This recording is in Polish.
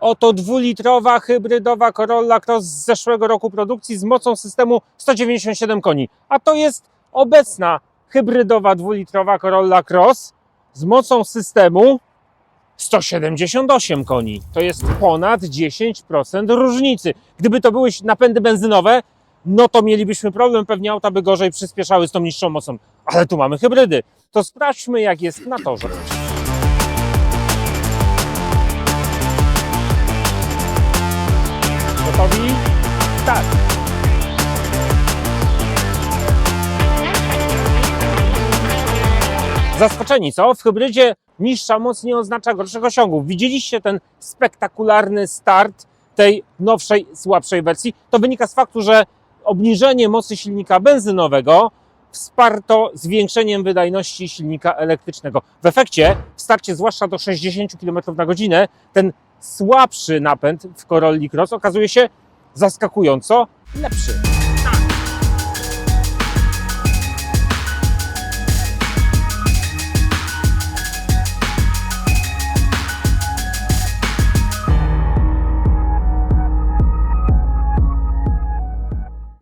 Oto dwulitrowa hybrydowa Corolla Cross z zeszłego roku produkcji z mocą systemu 197 koni. A to jest obecna hybrydowa dwulitrowa Corolla Cross z mocą systemu 178 koni. To jest ponad 10% różnicy. Gdyby to były napędy benzynowe, no to mielibyśmy problem, pewnie auta by gorzej przyspieszały z tą niższą mocą. Ale tu mamy hybrydy. To sprawdźmy, jak jest na torze. Tak. Zaskoczeni, co? W hybrydzie niższa moc nie oznacza gorszych osiągów. Widzieliście ten spektakularny start tej nowszej, słabszej wersji? To wynika z faktu, że obniżenie mocy silnika benzynowego wsparto zwiększeniem wydajności silnika elektrycznego. W efekcie, w starcie zwłaszcza do 60 km na godzinę, ten słabszy napęd w Corolli Cross okazuje się zaskakująco lepszy.